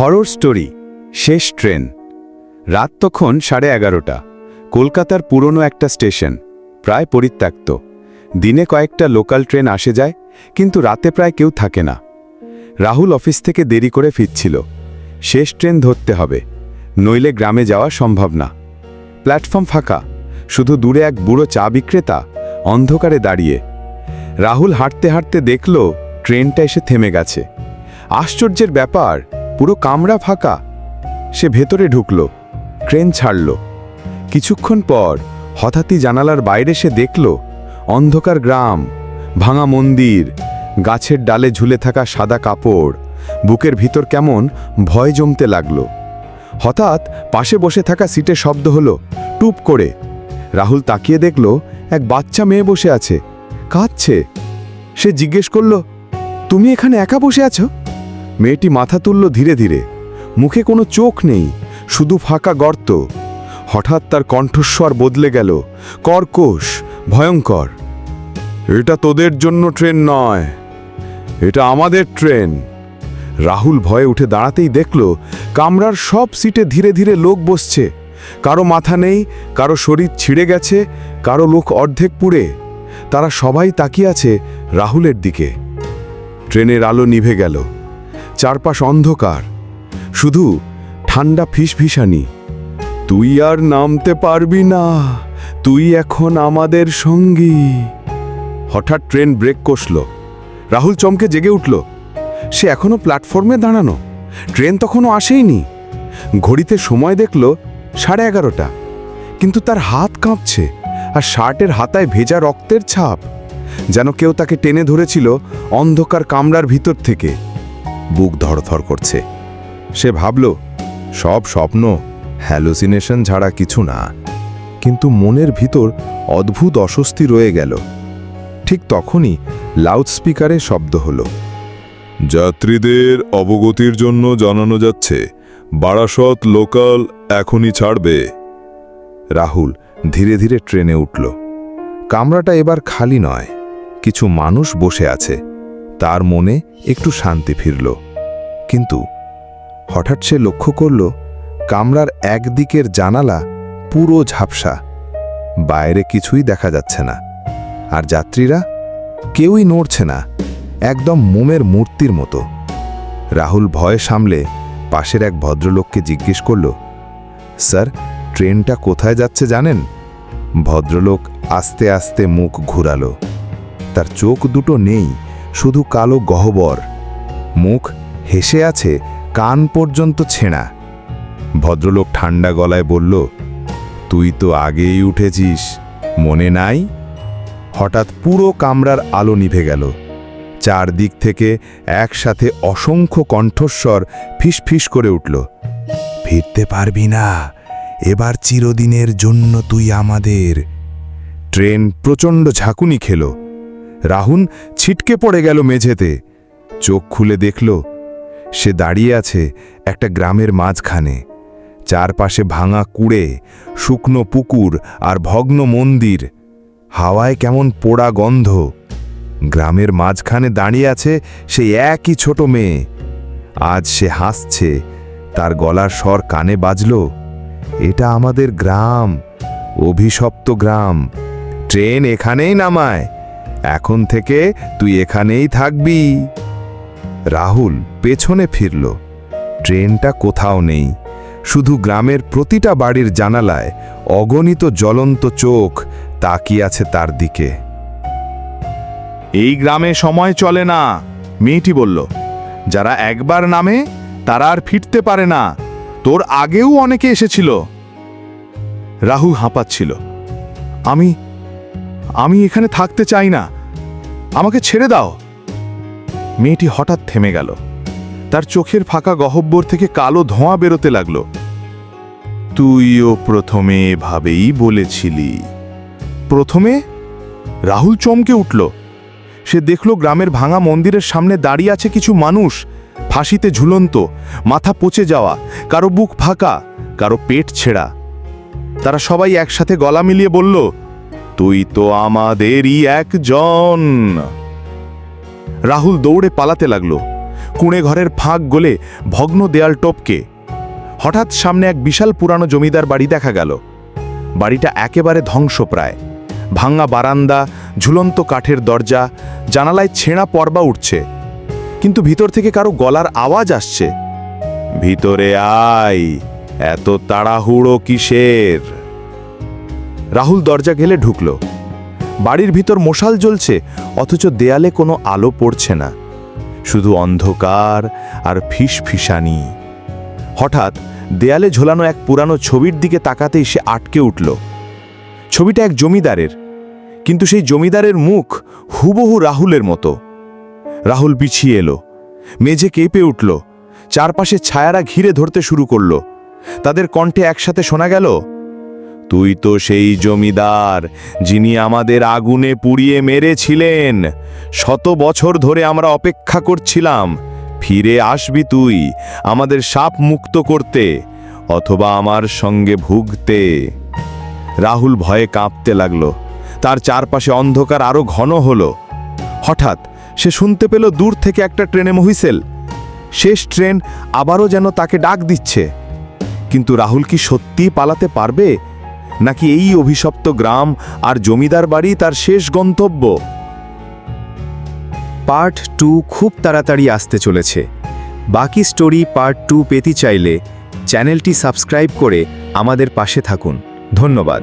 Horror story, শেষ train. রাত তখন সাড়ে এগারোটা। কলকাতার পুরনো একটা স্টেশন, প্রায় পরিত্যক্ত। দিনে কয়েকটা লোকাল ট্রেন আসে যায়, কিন্তু রাতে প্রায় কেউ থাকে না। রাহুল অফিস থেকে দেরি করে ফিরছিল। শেষ ট্রেন ধরতে হবে, নইলে গ্রামে যাওয়া সম্ভব না। প্ল্যাটফর্ম ফাঁকা, শুধু দূরে এক বুড়ো চা বিক্রেতা অন্ধকারে দাঁড়িয়ে। রাহুল হাঁটতে হাঁটতে দেখল, ট্রেনটা এসে থেমে গেছে। আশ্চর্যের ব্যাপার পুরো কামরা ফাঁকা। সে ভেতরে ঢুকল ট্রেন ছাড়ল। কিছুক্ষণ পর হঠাৎই জানালার বাইরে সে দেখল, অন্ধকার গ্রাম, ভাঙা মন্দির, গাছের ডালে ঝুলে থাকা সাদা কাপড়, বুকের ভিতর কেমন ভয় জমতে লাগল। হঠাৎ পাশে বসে থাকা সিটে শব্দ হলো, টুপ করে। রাহুল তাকিয়ে দেখল, এক বাচ্চা মেয়ে বসে আছে। কাঁদছে। সে জিজ্ঞেস করল, তুমি এখানে একা বসে আছো? মেয়েটি মাথা তুলল ধীরে ধীরে। মুখে কোনো চোখ নেই, শুধু ফাঁকা গর্ত। হঠাৎ তার কণ্ঠস্বর বদলে গেল, কর্কশ, ভয়ঙ্কর। এটা তোদের জন্য ট্রেন নয়, এটা আমাদের ট্রেন। রাহুল ভয়ে উঠে দাঁড়াতেই দেখল, কামরার সব সিটে ধীরে ধীরে লোক বসছে। কারও মাথা নেই, কারও শরীর ছিঁড়ে গেছে, কারও লোক অর্ধেক পুড়ে। তারা সবাই তাকিয়ে আছে রাহুলের দিকে। ট্রেনের আলো নিভে গেল। চারপাশ অন্ধকার। শুধু ঠান্ডা ফিসফিসানি। তুই আর নামতে পারবি না। তুই এখন আমাদের সঙ্গী। হঠাৎ ট্রেন ব্রেক কষল। রাহুল চমকে জেগে উঠল। সে এখনও প্ল্যাটফর্মে দাঁড়ানো। ট্রেন তখনও আসেইনি। ঘড়িতে সময় দেখল সাড়ে এগারোটা। কিন্তু তার হাত কাঁপছে আর শার্টের হাতায় ভেজা রক্তের ছাপ। যেন কেউ তাকে টেনে ধরেছিল অন্ধকার কামরার ভিতর থেকে। বুক ধড়ধড় করছে। সে ভাবল, সব স্বপ্ন, হ্যালোসিনেশন ছাড়া কিছু না। কিন্তু মনের ভিতর অদ্ভুত অস্বস্তি রয়ে গেল। ঠিক তখনই লাউডস্পিকারে শব্দ হলো। যাত্রীদের অবগতির জন্য জানানো যাচ্ছে, বারাসত লোকাল এখনই ছাড়বে। রাহুল ধীরে ধীরে ট্রেনে উঠল। কামরাটা এবার খালি নয়, কিছু মানুষ বসে আছে। তার মনে একটু শান্তি ফিরল। কিন্তু হঠাৎ সে লক্ষ্য করল, কামরার একদিকের জানালা পুরো ঝাপসা। বাইরে কিছুই দেখা যাচ্ছে না। আর যাত্রীরা কেউই নড়ছে না, একদম মোমের মূর্তির মতো। রাহুল ভয় সামলে পাশের এক ভদ্রলোককে জিজ্ঞেস করল, স্যার, ট্রেনটা কোথায় যাচ্ছে জানেন? ভদ্রলোক আস্তে আস্তে মুখ ঘুরালো। তার চোখ দুটো নেই শুধু কালো গহ্বর। মুখ হেসে আছে, কান পর্যন্ত ছেঁড়া। ভদ্রলোক ঠান্ডা গলায় বলল, তুই তো আগেই উঠেছিস, মনে নাই? হঠাৎ পুরো কামরার আলো নিভে গেল। চারদিক থেকে একসাথে অসংখ্য কণ্ঠস্বর ফিসফিস করে উঠল, ফিরতে পারবি না, এবার চিরদিনের জন্য তুই আমাদের। ট্রেন প্রচণ্ড ঝাঁকুনি খেল রাহুল ছিটকে পড়ে গেল মেঝেতে। চোখ খুলে দেখল, সে দাঁড়িয়ে আছে একটা গ্রামের মাঝখানে। চারপাশে ভাঙা কুড়ে, শুকনো পুকুর আর ভগ্ন মন্দির। হাওয়ায় কেমন পোড়া গন্ধ। গ্রামের মাঝখানে দাঁড়িয়ে আছে সেই একই ছোট মেয়ে। আজ সে হাসছে, তার গলার স্বর কানে বাজল, এটা আমাদের গ্রাম, অভিশপ্ত গ্রাম। ট্রেন এখানেই নামায়। এখন থেকে তুই এখানেই থাকবি। রাহুল পেছনে ফিরল। ট্রেনটা কোথাও নেই। শুধু গ্রামের প্রতিটা বাড়ির জানালায় অগণিত জ্বলন্ত চোখ তাকিয়ে আছে তার দিকে। এই গ্রামে সময় চলে না, মেয়েটি বলল। যারা একবার নামে, তারা আর ফিরতে পারে না। তোর আগেও অনেকে এসেছিল। রাহু হাঁপাচ্ছিল। আমি আমি এখানে থাকতে চাই না। আমাকে ছেড়ে দাও। মেয়েটি হঠাৎ থেমে গেল। তার চোখের ফাঁকা গহব্বর থেকে কালো ধোঁয়া বেরোতে লাগল। তুইও প্রথমে এভাবেই বলেছিলি। প্রথমে? রাহুল চমকে উঠল। সে দেখল গ্রামের ভাঙা মন্দিরের সামনে দাঁড়িয়ে আছে কিছু মানুষ। ফাঁসিতে ঝুলন্ত, মাথা পচে যাওয়া, কারও বুক ফাঁকা, কারও পেট ছেঁড়া। তারা সবাই একসাথে গলা মিলিয়ে বলল তুই তো আমাদেরই একজন। রাহুল দৌড়ে পালাতে লাগল। কুঁড়ে ঘরের ফাঁক গলে ভগ্ন দেয়াল টপকে। হঠাৎ সামনে এক বিশাল পুরানো জমিদার বাড়ি দেখা গেল। বাড়িটা একেবারে ধ্বংসপ্রায়। ভাঙা বারান্দা, ঝুলন্ত কাঠের দরজা, জানালায় ছেঁড়া পর্বা উঠছে। কিন্তু ভিতর থেকে কারও গলার আওয়াজ আসছে। ভিতরে আয়, এত তাড়াহুড়ো কিসের? রাহুল দরজা গেলে ঢুকল। বাড়ির ভিতর মশাল জ্বলছে, অথচ দেয়ালে কোনো আলো পড়ছে না। শুধু অন্ধকার আর ফিসফিসানি। হঠাৎ দেয়ালে ঝোলানো এক পুরানো ছবির দিকে তাকাতেই সে আটকে উঠল। ছবিটা এক জমিদারের, কিন্তু সেই জমিদারের মুখ হুবহু রাহুলের মতো। রাহুল পিছিয়ে এলো, মেঝে কেঁপে উঠল, চারপাশে ছায়ারা ঘিরে ধরতে শুরু করল। তাদের কণ্ঠে একসাথে শোনা গেল তুই তো সেই জমিদার যিনি আমাদের আগুনে পুড়িয়ে মেরেছিলেন। শত বছর ধরে আমরা অপেক্ষা করছিলাম, ফিরে আসবি তুই আমাদের সাপ মুক্ত করতে অথবা আমার সঙ্গে ভুগতে। রাহুল ভয়ে কাঁপতে লাগল, তার চারপাশে অন্ধকার আরও ঘন হলো। হঠাৎ সে শুনতে পেল দূর থেকে একটা ট্রেনে মহিসেল শেষ ট্রেন আবারও যেন তাকে ডাক দিচ্ছে। কিন্তু রাহুল কি সত্যিই পালাতে পারবে? নাকি এই অভিশপ্ত গ্রাম আর জমিদার বাড়ি তার শেষ গন্তব্য? পার্ট টু খুব তাড়াতাড়ি আসতে চলেছে। বাকি স্টোরি পার্ট টু পেতে চাইলে চ্যানেলটি সাবস্ক্রাইব করে আমাদের পাশে থাকুন। ধন্যবাদ।